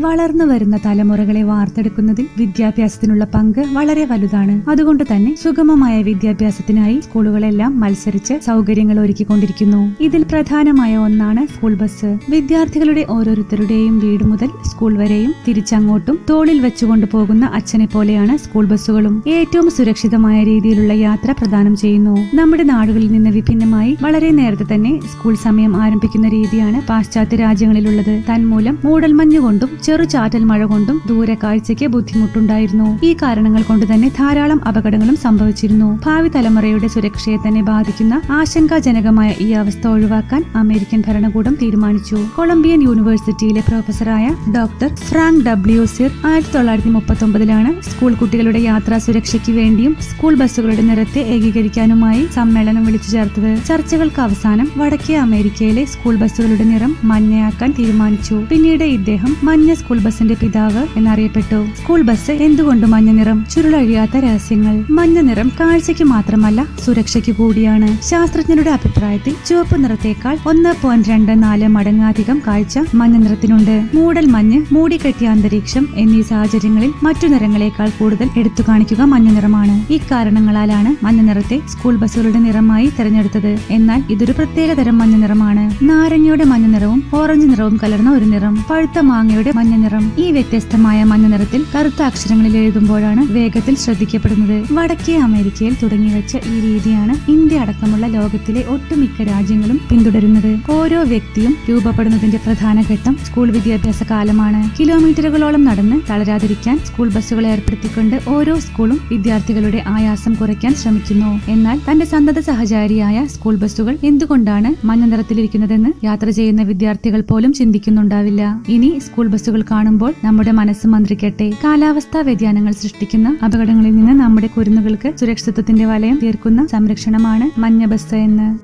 വളർന്നു വരുന്ന തലമുറകളെ വാർത്തെടുക്കുന്നതിൽ വിദ്യാഭ്യാസത്തിനുള്ള പങ്ക് വളരെ വലുതാണ്. അതുകൊണ്ട് തന്നെ സുഗമമായ വിദ്യാഭ്യാസത്തിനായി സ്കൂളുകളെല്ലാം മത്സരിച്ച് സൗകര്യങ്ങൾ ഒരുക്കിക്കൊണ്ടിരിക്കുന്നു. ഇതിൽ പ്രധാനമായ ഒന്നാണ് സ്കൂൾ ബസ്. വിദ്യാർത്ഥികളുടെ ഓരോരുത്തരുടെയും വീട് മുതൽ സ്കൂൾ വരെയും തിരിച്ചങ്ങോട്ടും തോളിൽ വെച്ചുകൊണ്ട് പോകുന്ന അച്ഛനെ പോലെയാണ് സ്കൂൾ ബസ്സുകളും. ഏറ്റവും സുരക്ഷിതമായ രീതിയിലുള്ള യാത്ര പ്രദാനം ചെയ്യുന്നു. നമ്മുടെ നാടുകളിൽ നിന്ന് വിഭിന്നമായി വളരെ നേരത്തെ തന്നെ സ്കൂൾ സമയം ആരംഭിക്കുന്ന രീതിയാണ് പാശ്ചാത്യ രാജ്യങ്ങളിലുള്ളത്. തന്മൂലം മൂടൽമഞ്ഞ് കൊണ്ടും ചെറു ചാറ്റൽ മഴ കൊണ്ടും ദൂരക്കാഴ്ചയ്ക്ക് ബുദ്ധിമുട്ടുണ്ടായിരുന്നു. ഈ കാരണങ്ങൾ കൊണ്ട് തന്നെ ധാരാളം അപകടങ്ങളും സംഭവിച്ചിരുന്നു. ഭാവി തലമുറയുടെ സുരക്ഷയെ തന്നെ ബാധിക്കുന്ന ആശങ്കാജനകമായ ഈ അവസ്ഥ ഒഴിവാക്കാൻ അമേരിക്കൻ ഭരണകൂടം തീരുമാനിച്ചു. കൊളംബിയൻ യൂണിവേഴ്സിറ്റിയിലെ പ്രൊഫസറായ ഡോക്ടർ ഫ്രാങ്ക് ഡബ്ല്യു സിർ ആയിരത്തി തൊള്ളായിരത്തി മുപ്പത്തി ഒമ്പതിലാണ് സ്കൂൾ കുട്ടികളുടെ യാത്രാ സുരക്ഷയ്ക്ക് വേണ്ടിയും സ്കൂൾ ബസ്സുകളുടെ നിരത്തെ ഏകീകരിക്കാനുമായി സമ്മേളനം വിളിച്ചു ചേർത്തത്. ചർച്ചകൾക്ക് അവസാനം വടക്കേ അമേരിക്കയിലെ സ്കൂൾ ബസ്സുകളുടെ നിറം മഞ്ഞയാക്കാൻ തീരുമാനിച്ചു. പിന്നീട് ഇദ്ദേഹം മഞ്ഞ സ്കൂൾ ബസിന്റെ പിതാവ് എന്നറിയപ്പെട്ടു. സ്കൂൾ ബസ് എന്തുകൊണ്ട് മഞ്ഞ നിറം? ചുരുളഴിയാത്ത രഹസ്യങ്ങൾ. മഞ്ഞ നിറം കാഴ്ചയ്ക്ക് മാത്രമല്ല സുരക്ഷയ്ക്ക് കൂടിയാണ്. ശാസ്ത്രജ്ഞരുടെ അഭിപ്രായത്തിൽ ചുവപ്പ് നിറത്തേക്കാൾ ഒന്ന് പോയിന്റ് രണ്ട് നാല് മടങ്ങാധികം കാഴ്ച മഞ്ഞ നിറത്തിനുണ്ട്. മൂടൽ മഞ്ഞ് മൂടിക്കെട്ടിയ അന്തരീക്ഷം എന്നീ സാഹചര്യങ്ങളിൽ മറ്റു നിറങ്ങളെക്കാൾ കൂടുതൽ എടുത്തു കാണിക്കുക മഞ്ഞ നിറമാണ്. ഇക്കാരണങ്ങളാലാണ് മഞ്ഞ നിറത്തെ സ്കൂൾ ബസ്സുകളുടെ നിറമായി തെരഞ്ഞെടുത്തത്. എന്നാൽ ഇതൊരു പ്രത്യേക തരം മഞ്ഞ നിറമാണ്. നാരങ്ങയുടെ മഞ്ഞ നിറവും ഓറഞ്ച് നിറവും കലർന്ന ഒരു നിറം. പഴുത്ത മാങ്ങയുടെ മഞ്ഞ നിറം. ഈ വ്യത്യസ്തമായ മഞ്ഞ നിറത്തിൽ കറുത്ത അക്ഷരങ്ങളിൽ എഴുതുമ്പോഴാണ് വേഗത്തിൽ ശ്രദ്ധിക്കപ്പെടുന്നത്. വടക്കേ അമേരിക്കയിൽ തുടങ്ങിവെച്ച ഈ രീതിയാണ് ഇന്ത്യ അടക്കമുള്ള ലോകത്തിലെ ഒട്ടുമിക്ക രാജ്യങ്ങളും പിന്തുടരുന്നത്. ഓരോ വ്യക്തിയും രൂപപ്പെടുന്നതിന്റെ പ്രധാന ഘട്ടം സ്കൂൾ വിദ്യാഭ്യാസ കാലമാണ്. കിലോമീറ്ററുകളോളം നടന്ന് തളരാതിരിക്കാൻ സ്കൂൾ ബസ്സുകൾ ഏർപ്പെടുത്തിക്കൊണ്ട് ഓരോ സ്കൂളും വിദ്യാർത്ഥികളുടെ ആയാസം കുറയ്ക്കാൻ ശ്രമിക്കുന്നു. എന്നാൽ തന്റെ സന്തത സഹചാരിയായ സ്കൂൾ ബസ്സുകൾ എന്തുകൊണ്ടാണ് മഞ്ഞ നിറത്തിലിരിക്കുന്നതെന്ന് യാത്ര ചെയ്യുന്ന വിദ്യാർത്ഥികൾ പോലും ചിന്തിക്കുന്നുണ്ടാവില്ല. ഇനി സ്കൂൾ ബസ്സുകൾ കാണുമ്പോൾ നമ്മുടെ മനസ്സ് മന്ത്രിക്കട്ടെ. കാലാവസ്ഥാ വ്യതിയാനങ്ങൾ സൃഷ്ടിക്കുന്ന അപകടങ്ങളിൽ നിന്ന് നമ്മുടെ കുരുന്നുകൾക്ക് സുരക്ഷിതത്വത്തിന്റെ വലയം തീർക്കുന്ന സംരക്ഷണമാണ് മഞ്ഞ ബസ് എന്ന്.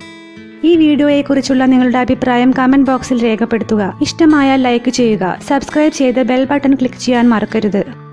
ഈ വീഡിയോയെക്കുറിച്ചുള്ള നിങ്ങളുടെ അഭിപ്രായം കമന്റ് ബോക്സിൽ രേഖപ്പെടുത്തുക. ഇഷ്ടമായാൽ ലൈക്ക് ചെയ്യുക. സബ്സ്ക്രൈബ് ചെയ്ത് ബെൽ ബട്ടൺ ക്ലിക്ക് ചെയ്യാൻ മറക്കരുത്.